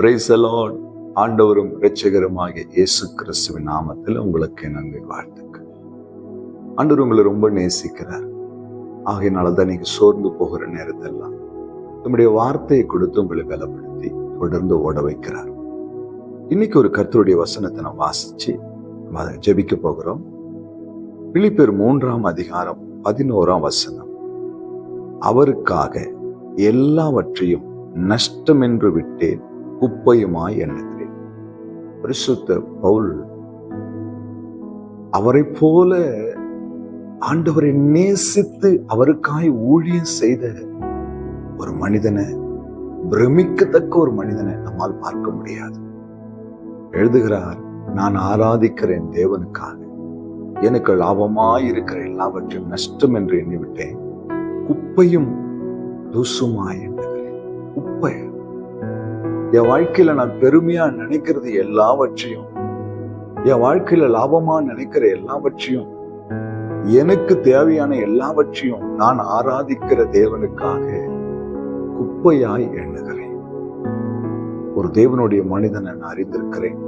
Price allot ஆண்டவரும் இரட்சகருமாகிய இயேசு கிறிஸ்துவின் நாமத்தில் உங்களுக்கு நன்றி வாழ்த்துக்கள். ஆண்டவர் உங்களை ரொம்ப நேசிக்கிறார். ஆகையினால தான் நீங்க சோர்ந்து போகிற நேரத்தெல்லாம் நம்முடைய வார்த்தையை கொடுத்து உங்களை பலப்படுத்தி தொடர்ந்து ஓட வைக்கிறார். இன்னைக்கு ஒரு கர்த்தருடைய வசனத்தை நான் வாசிச்சு நம்ம அதை ஜெபிக்க போகிறோம். பிலிப்பேர் மூன்றாம் அதிகாரம் பதினோராம் வசனம். அவருக்காக எல்லாவற்றையும் நஷ்டம் என்று விட்டேன். குப்பையுமாய் எண்ணுகிறேன். பரிசுத்த பவுல் அவரை போல ஆண்டவரை நேசித்து அவருக்காய் ஊழியம் செய்த ஒரு மனிதனை பிரமிக்கத்தக்க ஒரு மனிதனை நம்மால் பார்க்க முடியாது. எழுதுகிறார் நான் ஆராதிக்கிறேன் தேவனுக்காக. எனக்கு லாபமாய் இருக்கிற எல்லாவற்றையும் நஷ்டம் என்று எண்ணிவிட்டேன். குப்பையும் தூசுமாய் எண்ணுகிறேன். குப்பை. என் வாழ்க்கையில நான் பெருமையா நினைக்கிறது எல்லாவற்றையும் என் வாழ்க்கையில லாபமா நினைக்கிற எல்லாவற்றையும் எனக்கு தேவையான எல்லாவற்றையும் நான் ஆராதிக்கிற தேவனுக்காக குப்பையாய் எண்ணுகிறேன். ஒரு தேவனுடைய மனிதனை நான் அறிந்திருக்கிறேன்.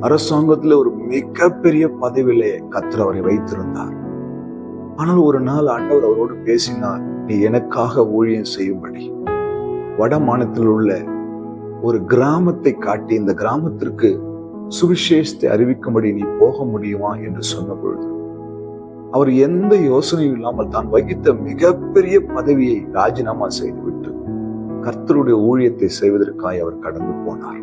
அரசாங்கத்துல ஒரு மிகப்பெரிய பதவியிலே கத்தர் அவரை வைத்திருந்தார். ஆனால் ஒரு நாள் ஆண்டவர் அவரோடு பேசினார் நீ எனக்காக ஊழியம் செய்யும்படி. வட மாநிலத்தில் உள்ள ஒரு கிராமத்தை காட்டி இந்த கிராமத்திற்கு சுவிசேஷத்தை அறிவிக்கும்படி நீ போக முடியுமா என்று சொன்ன பொழுது அவர் எந்த யோசனையும் இல்லாமல் தான் வகித்த மிகப்பெரிய பதவியை ராஜினாமா செய்துவிட்டு கர்த்தருடைய ஊழியத்தை செய்வதற்காக அவர் கடந்து போனார்.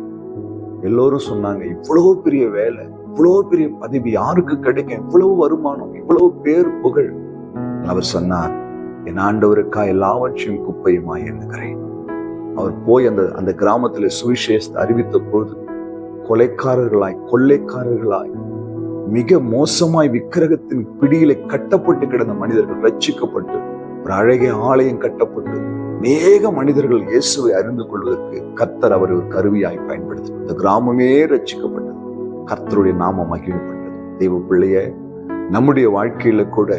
எல்லோரும் சொன்னாங்க இவ்வளவு பெரிய வேலை இவ்வளவு பெரிய பதவி யாருக்கு கிடைக்கும் இவ்வளவு வருமானம் இவ்வளவு பேர் புகழ். அவர் சொன்னார் என் ஆண்டவருக்கா எல்லாவற்றையும் குப்பையுமா எண்ணுகிறேன். அவர் போய் அந்த அந்த கிராமத்துல சுவிசேஷத்தை அறிவித்த பொழுது கொலைக்காரர்களாய் கொள்ளைக்காரர்களாய் மிக மோசமாய் விக்கிரகத்தின் பிடியில கட்டப்பட்டு கிடந்த மனிதர்கள் ரட்சிக்கப்பட்டு ஒரு அழகிய ஆலயம் கட்டப்பட்டு அநேக மனிதர்கள் இயேசுவை அறிந்து கொள்வதற்கு கர்த்தர் அவர் ஒரு கருவியாய் பயன்படுத்தினார். இந்த கிராமமே ரட்சிக்கப்பட்டது கர்த்தருடைய நாம மகிழ்ப்பட்டது தெய்வ பிள்ளைய நம்முடைய வாழ்க்கையில கூட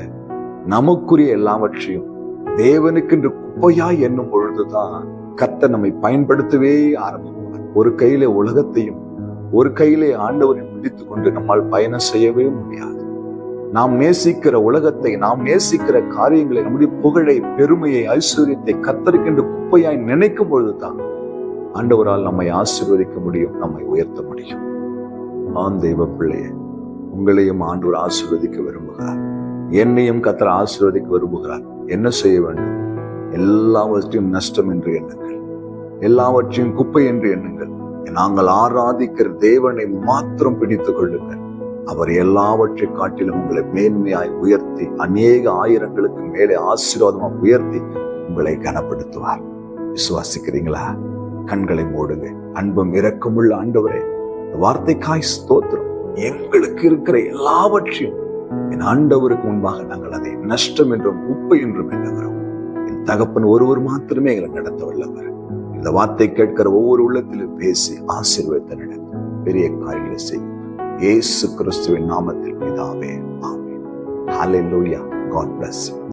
நமக்குரிய எல்லாவற்றையும் தேவனுக்கென்று குப்பையாய் என்னும் பொழுதுதான் கத்த நம்மை பயன்படுத்தவே ஆரம்பிப்பார். ஒரு கையிலே உலகத்தையும் ஒரு கையிலே ஆண்டவரை பிடித்துக் கொண்டு நம்மால் பயணம் செய்யவே முடியாது. நாம் நேசிக்கிற உலகத்தை நாம் நேசிக்கிற காரியங்களை நம்முடைய புகழை பெருமையை ஐஸ்வர்யத்தை கத்தருக்கென்று குப்பையாய் நினைக்கும் பொழுதுதான் ஆண்டவரால் நம்மை ஆசீர்வதிக்க முடியும் நம்மை உயர்த்த முடியும். ஆண் தெய்வ பிள்ளையே உங்களையும் ஆண்டவர் ஆசீர்வதிக்க விரும்புகிறார். என்னையும் கத்தர் ஆசீர்வதிக்க விரும்புகிறார். என்ன செய்ய வேண்டும்? எல்லாவற்றையும் நஷ்டம் என்று எண்ணுங்கள். எல்லாவற்றையும் குப்பை என்று எண்ணுங்கள். நாங்கள் ஆராதிக்கிற தேவனை மாத்திரம் பிடித்துக் கொள்ளுங்கள். அவர் எல்லாவற்றை காட்டிலும் உங்களை மேன்மையாய் உயர்த்தி அநேக ஆயிரங்களுக்கு மேலே ஆசீர்வாதமா உயர்த்தி உங்களை கனப்படுத்துவார். விசுவாசிக்கிறீங்களா? கண்களை மூடுங்க. அன்பும் இரக்கமுள்ள ஆண்டவரே வார்த்தைக்காய் ஸ்தோத்திரம். எங்களுக்கு இருக்கிற எல்லாவற்றையும் என் ஆண்டவருக்கு முன்பாக நாங்கள் அதை நஷ்டம் என்றும் உப்பை என்றும் எண்ணுகிறோம். தகப்பன் ஒருவர் மாத்திரமே எங்களை நடத்த வல்லவர் இந்த வார்த்தை கேட்கிற ஒவ்வொரு உள்ளத்திலும் பேசி ஆசீர்வத்தை நடத்தும் பெரிய காரியங்களை செய்யும். இயேசு கிறிஸ்துவின் நாமத்தில் பிதாவே ஆமே ஹalleluya god bless you.